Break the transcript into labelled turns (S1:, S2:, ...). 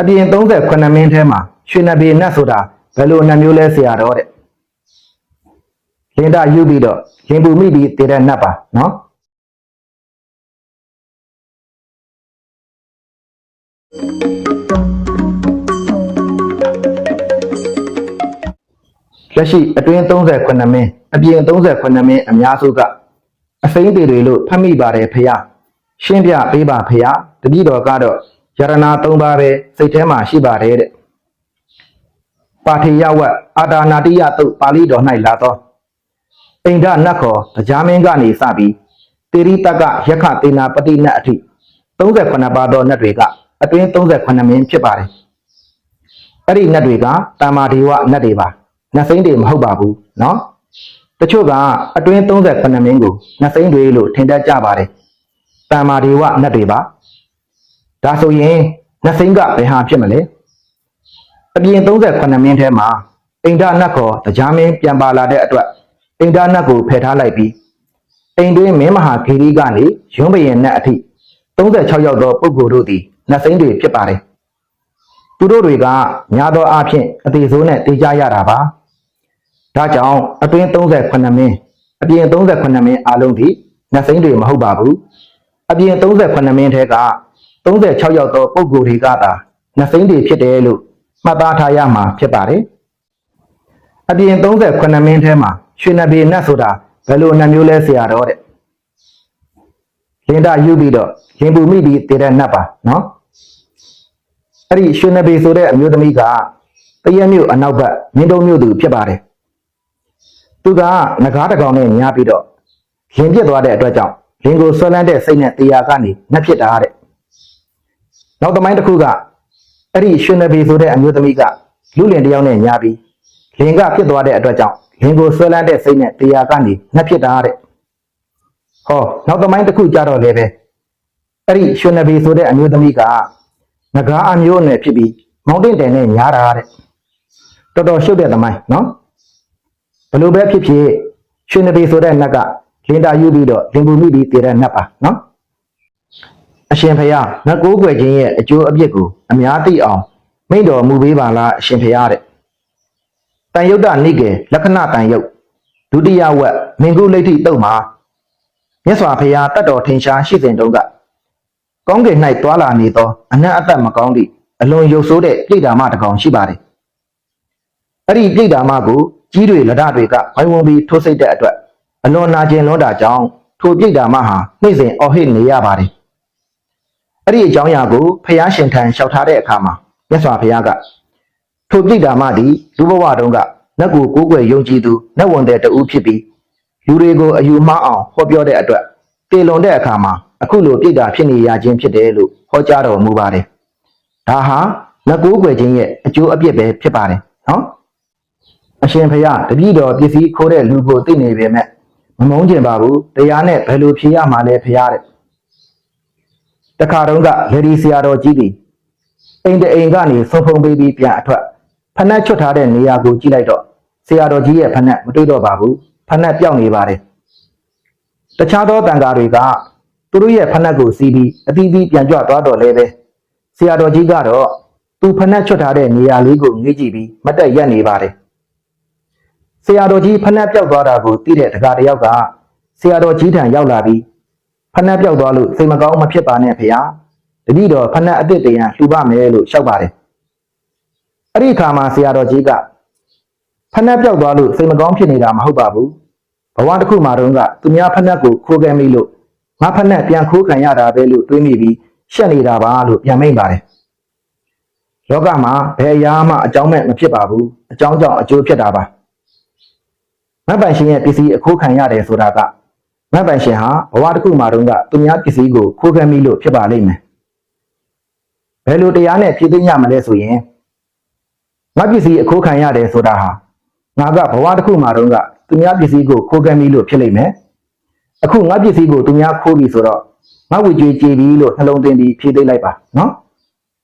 S1: အပြင်38မင်းထဲမှာရွှေနဘေနတ်ဆိုတာဘယ်လိုနတ်မျိုးလဲဆရာတော်တဲ့လင်းတာယူပြီးတော့လင်းပူမိပြီးတည်တဲ့နတ်ပါနော်လက်ရှိအတွင်း38မင်းအပြင်38မင်းအများစုကအစိမ့်တွေတွေလို့ဖတ်မိပါတယ်ဖေယရှင်းပြပေးပါဖေယတတိတော်ကတော့ ယရနာ၃ပါးပဲစိတ်ထဲမှာရှိပါတယ်တဲ့ပါထေယဝတ်အာတာနာတိယတုတ်ပါဠိတော်၌လာသောအိန္ဒနတ်ခေါ်တရားမင်းကနေစပြီးတေရိတကယက္ခတေနာပတိနတ်အထိ38ပါးသောနတ်တွေကအတွင်း38မင်းဖြစ်ပါတယ်အဲ့ဒီနတ်တွေကတာမာဒေဝနတ်တွေပါနတ်စိမ့်တွေမဟုတ်ပါဘူးเนาะတချို့ကအတွင်း38မင်းကိုနတ်စိမ့်တွေလို့ထင်တတ်ကြပါတယ်တာမာဒေဝနတ်တွေပါ ဒါဆိုရင်နတ်စိမ့်ကဘယ်ဟာဖြစ်မလဲအပြင်38မင်းထဲမှာအိန္ဒနတ်ခေါ်တရားမင်းပြန်ပါလာတဲ့အတွက်အိန္ဒနတ်ကိုဖယ်ထားလိုက်ပြီးအိမ်တွင်းမင်းမဟာဂေရီကနေရွံးပရင်နတ်အထိ36ယောက်သောပုဂ္ဂိုလ်တို့သည်နတ်စိမ့်တွေဖြစ်ပါတယ်သူတို့တွေကများသောအားဖြင့်အသေးဆိုးနဲ့တေးကြရတာပါဒါကြောင့်အတွင်း38မင်းအပြင်38မင်းအားလုံးဒီနတ်စိမ့်တွေမဟုတ်ပါဘူးအပြင်38မင်းထဲက 36ယောက်သောပုဂ္ဂိုလ်တွေကသာနတ်စိမ့်တွေဖြစ်တယ်လို့မှတ်သားထားရမှာဖြစ်ပါတယ်အပြင်38မင်းထဲမှာရွှေနဘေနတ်ဆိုတာဘယ်လိုနတ်မျိုးလဲဆရာတော်တဲ့လင်းတာယူပြီးတော့လင်းပူမိပြီးတည်တဲ့နတ်ပါနော်အဲ့ဒီရွှေနဘေဆိုတဲ့အမျိုးသမီးကတရက်မြို့အနောက်ဘက်မင်းတုံးမြို့သူဖြစ်ပါတယ်သူကငကားတစ်ကောင်နဲ့ညားပြီးတော့လင်းပြစ်သွားတဲ့အတွက်ကြောင့်လင်းကိုဆွဲလန်းတဲ့စိတ်နဲ့တရားကနေနှက်ဖြစ်တာတဲ့ နောက်သမိုင်းတစ်ခုကအဲ့ဒီရွှေနဘေဆိုတဲ့အမျိုးသမီးကလူလင်တစ်ယောက်နဲ့ညားပြီးလင်းကပြစ်သွားတဲ့အတွက်ကြောင့်လင်းကိုဆွဲလန်းတဲ့စိတ်နဲ့တရားကနေနှက်ဖြစ်တာတဲ့ဟောနောက်သမိုင်းတစ်ခုကြတော့လည်းပဲအဲ့ဒီရွှေနဘေဆိုတဲ့အမျိုးသမီးကငကားအမျိုးနဲ့ဖြစ်ပြီးမောင်တင်တယ်နဲ့ညားတာတဲ့တော်တော်ရှုပ်တဲ့သမိုင်းနော်ဘယ်လိုပဲဖြစ်ဖြစ်ရွှေနဘေဆိုတဲ့နတ်ကလင်းတာယူပြီးတော့လင်ပူမိပြီးတည်တဲ့နတ်ပါနော် အရှင်ဖယားငတ်ကိုးကွယ်ခြင်းရဲ့အကျိုးအပြစ်ကိုအများသိအောင်မိန့်တော်မူပေးပါလားအရှင်ဖယားတဲ့တန်ယုတ်တနိကေလက္ခဏတန်ယုတ်ဒုတိယဝက်မင်္ဂုလိဋ္ဌိတုတ်မှာမြတ်စွာဘုရားတတ်တော်ထင်ရှားရှိစဉ်တုန်းကကောင်းကင်၌တွာလာနေသောအနတ်အသက်မကောင်းသည့်အလွန်ရုပ်ဆိုးတဲ့ပြိတ္တာမတစ်ကောင်ရှိပါတယ်အဲ့ဒီပြိတ္တာမကိုကြီးတွေလက်ဒတွေကဝိုင်းဝန်းပြီးထိုးစိတ်တဲ့အတွက်အလွန်နာကျင်လွန်းတာကြောင့်ထိုပြိတ္တာမဟာနှိမ့်စဉ်အော်ဟစ်နေရပါတယ် အဲ့ဒီအကြောင်းအရာကိုဖျားရှင်ထံလျှောက်ထားတဲ့အခါမှာမြတ်စွာဘုရားကထိုပြိတ္တာမသည်လူဘဝတုန်းကနတ်ကိုကိုးကွယ်ယုံကြည်သူနတ်ဝန်တဲ့တူဖြစ်ပြီးလူတွေကိုအယူမှားအောင်ဟောပြောတဲ့အတွက်တေလွန်တဲ့အခါမှာအခုလိုပြိတ္တာဖြစ်နေရခြင်းဖြစ်တယ်လို့ဟောကြားတော်မူပါတယ်ဒါဟာနတ်ကိုးကွယ်ခြင်းရဲ့အကျိုးအပြစ်ပဲဖြစ်ပါတယ်နော်အရှင်ဖယားတပည့်တော်ပစ္စည်းခိုးတဲ့လူကိုသိနေပေမဲ့မမုန်းကျင်ပါဘူးတရားနဲ့ဘယ်လိုဖြေရမှာလဲဖယားတဲ့ တခါတုန်းကလေဒီဆရာတော်ကြီးသည်အိမ်တအိမ်ကနေဆုံးဖုံပေးပြီးပြန်အထွက်ဖနက်ချွတ်ထားတဲ့နေရာကိုကြည့်လိုက်တော့ဆရာတော်ကြီးရဲ့ဖနက်မတွေ့တော့ပါဘူးဖနက်ပြောင်းနေပါတယ်တခြားသောတန်ဃာတွေကသူတို့ရဲ့ဖနက်ကိုစီးပြီးအသီးသီးပြန်ကြွသွားတော့လဲပဲဆရာတော်ကြီးကတော့သူဖနက်ချွတ်ထားတဲ့နေရာလေးကိုငေးကြည့်ပြီးမတ်တက်ရက်နေပါတယ်ဆရာတော်ကြီးဖနှက်ပြောက်သွားတာကိုသိတဲ့တကားတယောက်ကဆရာတော်ကြီးထံရောက်လာပြီး ဖနှက်ပြောက်သွားလို့စိတ်မကောင်းမဖြစ်ပါနဲ့ဖေဟာတတိတော်ဖနှက်အစ်စ်တရံလှူပါမယ်လို့လျှောက်ပါတယ်အဲ့ဒီအခါမှာဆရာတော်ကြီးကဖနှက်ပြောက်သွားလို့စိတ်မကောင်းဖြစ်နေတာမဟုတ်ပါဘူးဘဝတစ်ခုမှာတော့ကသူများဖနှက်ကိုခိုးခဲ့မိလို့ငါဖနှက်ပြန်ခိုးခံရတာပဲလို့တွေးမိပြီးရှက်နေတာပါလို့ပြန်မိန်ပါတယ်လောကမှာဘယ်အရာမှအကြောင်းမဲ့မဖြစ်ပါဘူးအကြောင်းကြောင့်အကျိုးဖြစ်တာပါမတ်ပိုင်ရှင်ရဲ့ပစ္စည်းအခိုးခံရတယ်ဆိုတာက မတ်ပိုင်ရှင်ဟာဘဝတစ်ခုမှာတုန်းကသူများပစ္စည်းကိုခိုးခံမိလို့ဖြစ်ပါလိမ့်မယ်။ဘယ်လိုတရားနဲ့ပြည်သိညမလဲဆိုရင်ငါပစ္စည်းအခိုးခံရတယ်ဆိုတာဟာငါကဘဝတစ်ခုမှာတုန်းကသူများပစ္စည်းကိုခိုးခံမိလို့ဖြစ်လိမ့်မယ်။အခုငါပစ္စည်းကိုသူများခိုးပြီဆိုတော့ငါဝေကြွေးကြည်ပြီလို့နှလုံးသွင်းပြီးဖြေသိလိုက်ပါနော်။